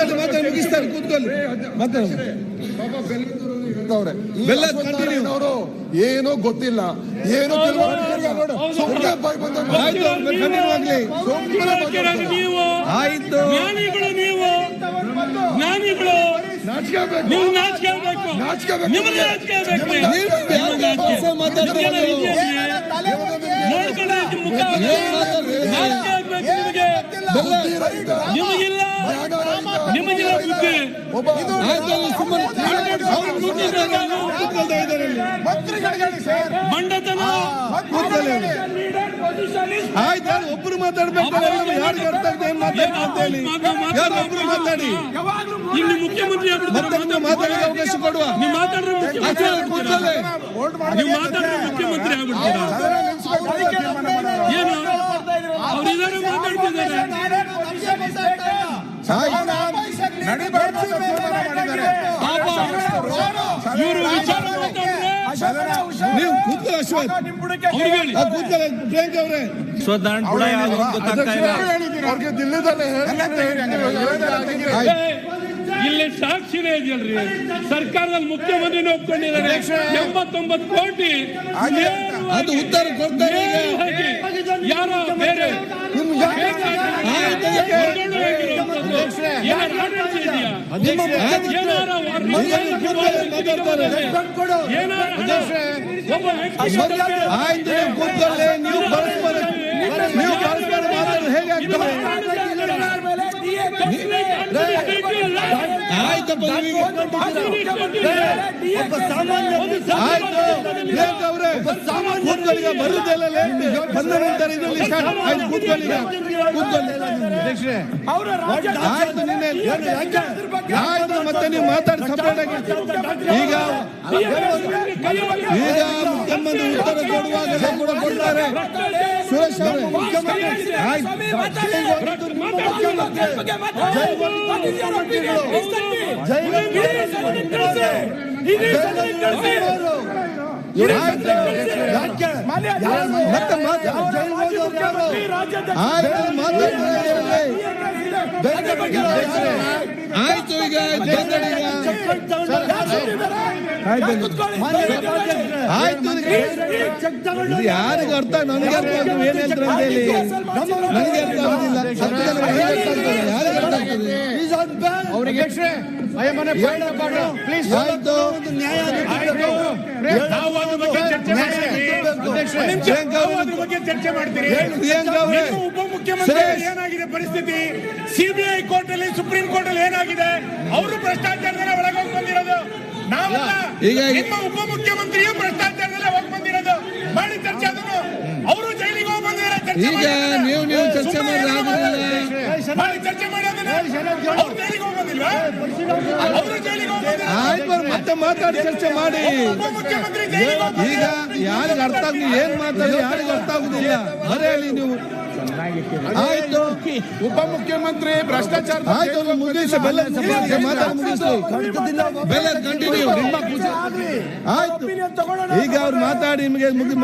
ಮಾತಾಡಿ ಮಾತಾಡಿ ಮುಗಿಸ್ತಾರೆ ಕೂತ್ಕೊಳ್ಳಿ. ಮಾತಾಡಿ. ಏನೋ ಗೊತ್ತಿಲ್ಲ. ಏನೋ ಆಯ್ತು ಜ್ಞಾನಿಗಳು ನಾಚಿಕೆ ನಾಚಿಕೆ ನಾಚಿಕೆ ಕೂತ್ಕೊಳ್ತಾ ನಿಮಗಿಲ್ಲ. ಬುದ್ಧಿ. ಮಂಡತನ. ಆಯ್ತು ಒಬ್ರು ಮಾತಾಡ್ಬೇಕು ಯಾರಿಗೆ ಅರ್ಥ ಆಗ್ತದೆ ಏನ್ ಹೇಳಿ. ಯಾರು ಒಬ್ರು ಮಾತಾಡಿ? ಇಲ್ಲಿ ಮುಖ್ಯಮಂತ್ರಿ ಮತ್ತೆ ಮಾತಾಡಲಿಕ್ಕೆ ಅವಕಾಶ ಕೊಡುವ. ನೀವು ಮಾತಾಡಿದ್ರೆ ಮುಖ್ಯಮಂತ್ರಿ ನೀವು ಮಾತಾಡಿದ್ರೆ ಮುಖ್ಯಮಂತ್ರಿ ಆಗ್ಬಿಡ್ತೀರಾ ಏನು? ಅವ್ರು ಇದಾರೆ ಮಾತಾಡ್ತಿದ್ದಾರೆ ನೀವು ಕೂತ್ಕೊಳ್ಳಿ ಅಶ್ವಥ್. ಕೂತ್ಕೊಳ್ಳಿ ಪ್ರಿಯಾಂಕ ಅವರೇ. ಅವ್ರಿಗೆ ದಿಲ್ಲಿದಲ್ಲಿ ಏ, ಇಲ್ಲಿ ಸಾಕ್ಷಿನೇ ಇದೆಯಲ್ರಿ. ಸರ್ಕಾರದಲ್ಲಿ ಮುಖ್ಯಮಂತ್ರಿ ಒಪ್ಕೊಂಡಿದ್ದಾರೆ. ಎಂಬತ್ತೊಂಬತ್ತು ಕೋಟಿ ಅದು ಉತ್ತರ ಕೊಡ್ತಾರೆ ಯಾರೋ ಬೇರೆ. ಆಯ್ತು ಸಾಮಾನ್ಯ ಆಯ್ತು ನೀವು ಬಂದ ನಂತರ ಇದರಲ್ಲಿ ಸ್ಟಾರ್ಟ್ ಆಯ್ತು ಕೂತ್ಕೊಳ್ಳಿ ಈಗ ಕೂತ್ಕೊಳ್ಳಿ ಆಯ್ತು ನಿನ್ನೆ ಆಯ್ತು ಮತ್ತೆ ನೀವು ಮಾತಾಡಿ ಸಪೋರ್ಟ್ ಆಗಿ ಈಗ ಈಗ ಮುಖ್ಯಮಂತ್ರಿ ಉತ್ತರ ಜೈ ಕೂಡ ಕೊಡ್ತಾರೆ ಸುರೇಶ್ ಅವರೇ ಆಯ್ತು ಆಯ್ತು ಮತ್ತೆ ಮಾತಾಡಿ ಆಯ್ತು ಆಯ್ತು ಈಗ ಆಯ್ತು ಯಾರಿಗೂ ಅರ್ಥ ನನಗೆ ಅರ್ಥ ಏನ್ ಅಂತ ಹೇಳಿ ನನಗೆ ಅರ್ಥ ಆಗುದಿಲ್ಲ ಯಾರಿಗೆ ಅರ್ಥ ಆಗ್ತದೆ ಅವರಿಗೆ ಆಯ್ತು ನಾವು ಅದ್ರ ಬಗ್ಗೆ ಚರ್ಚೆ ಮಾಡ್ತೀವಿ. ಪ್ರಿಯಾಂಕ ನಾವು ಅವರು ಅದ್ರ ಬಗ್ಗೆ ಚರ್ಚೆ ಮಾಡ್ತೀರಿ? ಉಪಮುಖ್ಯಮಂತ್ರಿ ಏನಾಗಿದೆ ಪರಿಸ್ಥಿತಿ? ಸಿಬಿಐ ಕೋರ್ಟ್ ಅಲ್ಲಿ ಸುಪ್ರೀಂ ಕೋರ್ಟ್ ಅಲ್ಲಿ ಏನಾಗಿದೆ? ಅವರು ಭ್ರಷ್ಟಾಚಾರದಲ್ಲಿ ಒಳಗೆ ಹೋಗಿ ಬಂದಿರೋದು. ನಾವಲ್ಲ. ಈಗ- ನಿಮ್ಮ ಉಪಮುಖ್ಯಮಂತ್ರಿಯು ಭ್ರಷ್ಟಾಚಾರದಲ್ಲಿ ಹೋಗಿ ಬಂದಿರೋದು. ಮಾಡಿ ಚರ್ಚೆ ಅದನ್ನು. ಅವರು ಜೈಲಿಗೆ ಹೋಗಿ ಚರ್ಚೆ ಈಗ ಮಾಡಿ. ನೀವು ನೀವು ಚರ್ಚೆ ಮಾಡಿ ಮಾಡಿ ಚರ್ಚೆ ಮಾಡಿ ಅದನ್ನ. ಅವ್ರು. ಜೈಲಿಗೆ ಹೋಗಿ ಬಂದಿಲ್ವಾ? ಅವರು. ಜೈಲಿಗೆ ಹೋಗಿ. ಆಯ್ತು ಮತ್ತೆ ಮಾತಾಡಿ ಚರ್ಚೆ ಮಾಡಿ. ಉಪಮುಖ್ಯಮಂತ್ರಿ ಜೈಲಿಗೆ ಹೋಗಿ ಈಗ ಯಾರಿಗೆ ಅರ್ಥ ಆಗ್ಲಿ ಏನ್ ಮಾತಾಡಿ ಯಾರಿಗೆ ಅರ್ಥ ಆಗುದಿಲ್ಲ. ಬರೆಯಲಿ ನೀವು. ಆಯ್ತು. ಉಪಮುಖ್ಯಮಂತ್ರಿ ಭ್ರಷ್ಟಾಚಾರ ಆಯ್ತು ಮುಗಿಸಿ ಮುಗಿಸಿ ಮಾತಾಡಿ ಮುಗಿಸಿ. ಬೆಲ್ಲ ಕಂಟಿನ್ಯೂ ಆಯ್ತು. ಈಗ ಅವ್ರು ಮಾತಾಡಿ ನಿಮಗೆ ಮುಗಿ